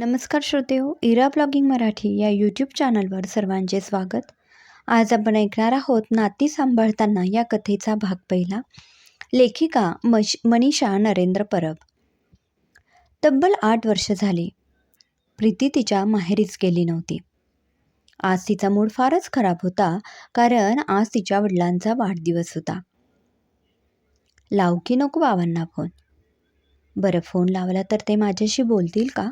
नमस्कार श्रोतेहो इरा ब्लॉगिंग मराठी या यूट्यूब चॅनलवर सर्वांचे स्वागत. आज आपण ऐकणार आहोत नाती सांभाळताना या कथेचा भाग पहिला. लेखिका मश मनीषा नरेंद्र परब. तब्बल आठ वर्ष झाली. प्रीती तिच्या माहेरीच गेली नव्हती. आज तिचा मूड फारच खराब होता कारण आज तिच्या वडिलांचा वाढदिवस होता. लाव की नको बाबांना फोन बरं फोन लावला तर ते माझ्याशी बोलतील का?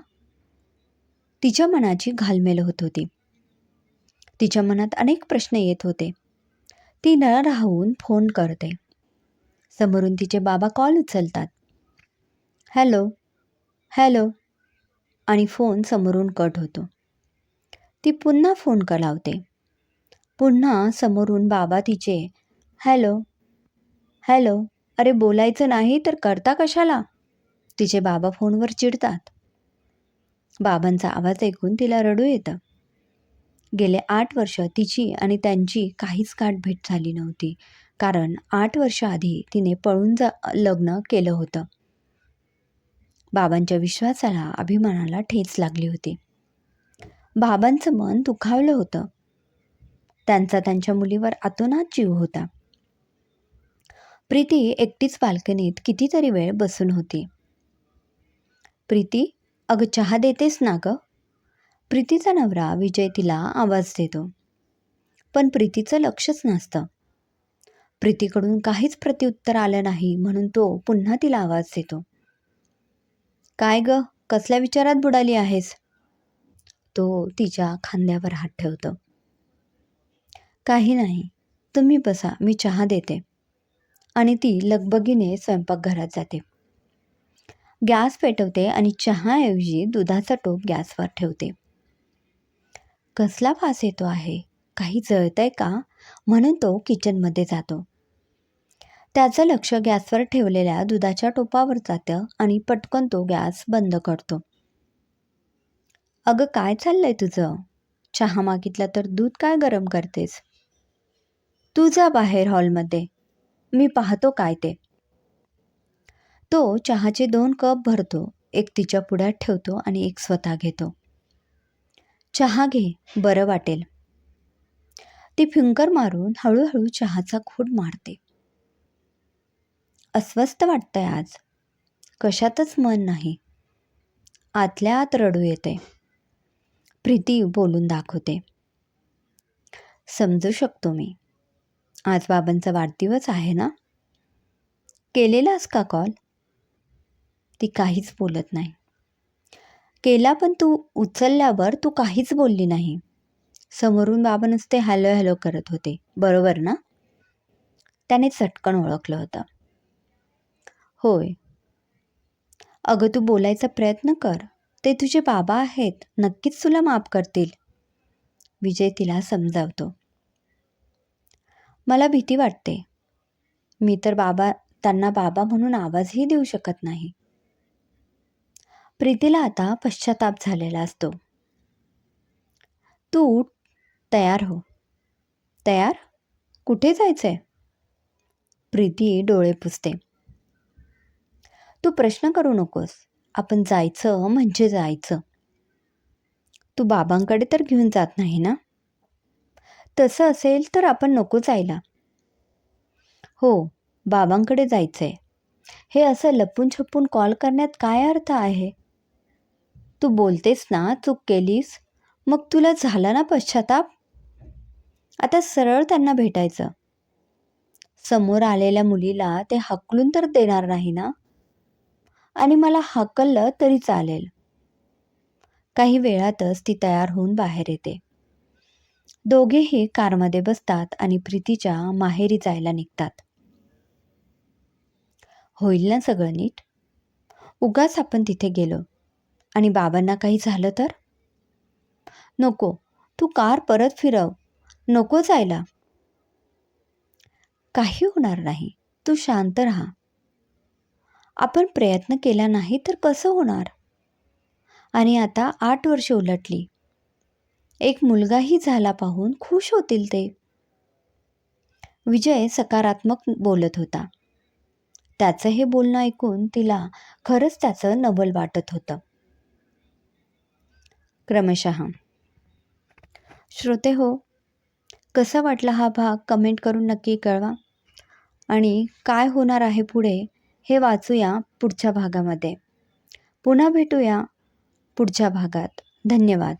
तिच्या मनाची घालमेल होत होती. तिच्या मनात अनेक प्रश्न येत होते. ती न राहून फोन करते. समोरून तिचे बाबा कॉल उचलतात. हॅलो हॅलो आणि फोन समोरून कट होतो. ती पुन्हा फोन कलावते पुन्हा समोरून बाबा तिचे हॅलो हॅलो अरे बोलायचं नाही तर करता कशाला? तिचे बाबा फोनवर चिडतात. बाबांचा आवाज ऐकून तिला रडू येतं. गेले आठ वर्ष तिची आणि त्यांची काहीच गाठभेट झाली नव्हती. कारण आठ वर्ष आधी तिने पळून जा लग्न केलं होतं. बाबांच्या विश्वासाला अभिमानाला ठेच लागली होती. बाबांचं मन दुखावलं होतं. त्यांचा त्यांच्या मुलीवर आतोनात जीव होता. प्रीती एकटीच बाल्कनीत कितीतरी वेळ बसून होती. प्रीती अगं चहा देतेस ना ग? प्रीतीचा नवरा विजय तिला आवाज देतो. पण प्रीतीचं लक्षच नसतं. प्रीतीकडून काहीच प्रत्युत्तर आलं नाही म्हणून तो पुन्हा तिला आवाज देतो. काय ग कसल्या विचारात बुडाली आहेस? तो तिच्या खांद्यावर हात ठेवतो. काही नाही तुम्ही बसा मी चहा देते. आणि ती लगबगीने स्वयंपाकघरात जाते. गॅस पेटवते आणि चहाऐवजी दुधाचा टोप गॅसवर ठेवते. कसला फास येतो आहे? काही जळतंय का? म्हणून तो किचनमध्ये जातो. त्याचं लक्ष गॅसवर ठेवलेल्या दुधाच्या टोपावर जातं आणि पटकन तो गॅस बंद करतो. अगं काय चाललंय तुझं? चहा मागितला तर दूध काय गरम करतेस? तू जा बाहेर हॉलमध्ये. मी पाहतो काय ते. तो चहाचे दोन कप भरतो एक तिच्या पुढ्यात ठेवतो आणि एक स्वतः घेतो. चहा घे बरं वाटेल. ती फिंकर मारून हळूहळू चहाचा खूड मारते. अस्वस्थ वाटतंय आज. कशातच मन नाही. आतल्या आत रडू येते. प्रीती बोलून दाखवते. समजू शकतो मी. आज बाबांचा वाढदिवस आहे ना? केलेलास का कॉल? ती काहीच बोलत नाही. केला पण तू उचलल्यावर तू काहीच बोलली नाही. समोरून बाबा नुसते हॅलो हॅलो करत होते. बरोबर ना? त्याने चटकन ओळखलं होतं. होय. अगं तू बोलायचा प्रयत्न कर. ते तुझे बाबा आहेत. नक्कीच तुला माफ करतील. विजय तिला समजावतो. मला भीती वाटते. मी तर बाबा त्यांना बाबा म्हणून आवाजही देऊ शकत नाही. प्रीतीला आता पश्चाताप झालेला असतो. तू उठ तयार हो. तयार? कुठे जायचंय? प्रीती डोळे पुसते. तू प्रश्न करू नकोस. आपण जायचं म्हणजे जायचं. तू बाबांकडे तर घेऊन जात नाही ना? तसं असेल तर आपण नको जायला. हो बाबांकडे जायचंय. हे असं लपून छपून कॉल करण्यात काय अर्थ आहे? तू बोलतेस ना चूक केलीस. मग तुला झाला ना पश्चाताप? आता सरळ त्यांना भेटायचं. समोर आलेल्या मुलीला ते हकलून तर देणार नाही ना? आणि मला हकललं तरी चालेल. काही वेळातच ती तयार होऊन बाहेर येते. दोघेही कारमध्ये बसतात आणि प्रीतीच्या माहेरी जायला निघतात. होईल ना सगळं नीट? उगाच आपण तिथे गेलो. आणि बाबांना काही झालं तर? नको तू कार परत फिरव. नको जायला. काही होणार नाही. तू शांत राहा. आपण प्रयत्न केला नाही तर कसं होणार? आणि आता आठ वर्षे उलटली. एक मुलगाही झाला पाहून खुश होतील ते. विजय सकारात्मक बोलत होता. त्याचं हे बोलणं ऐकून तिला खरंच त्याचं नवल वाटत होतं. क्रमशः. श्रोते हो कसा वाटला हा भाग कमेंट करून नक्की कळवा. आणि काय होणार आहे पुढे हे वाचूया पुढच्या भागामध्ये. पुन्हा भेटूया पुढच्या भागात. धन्यवाद.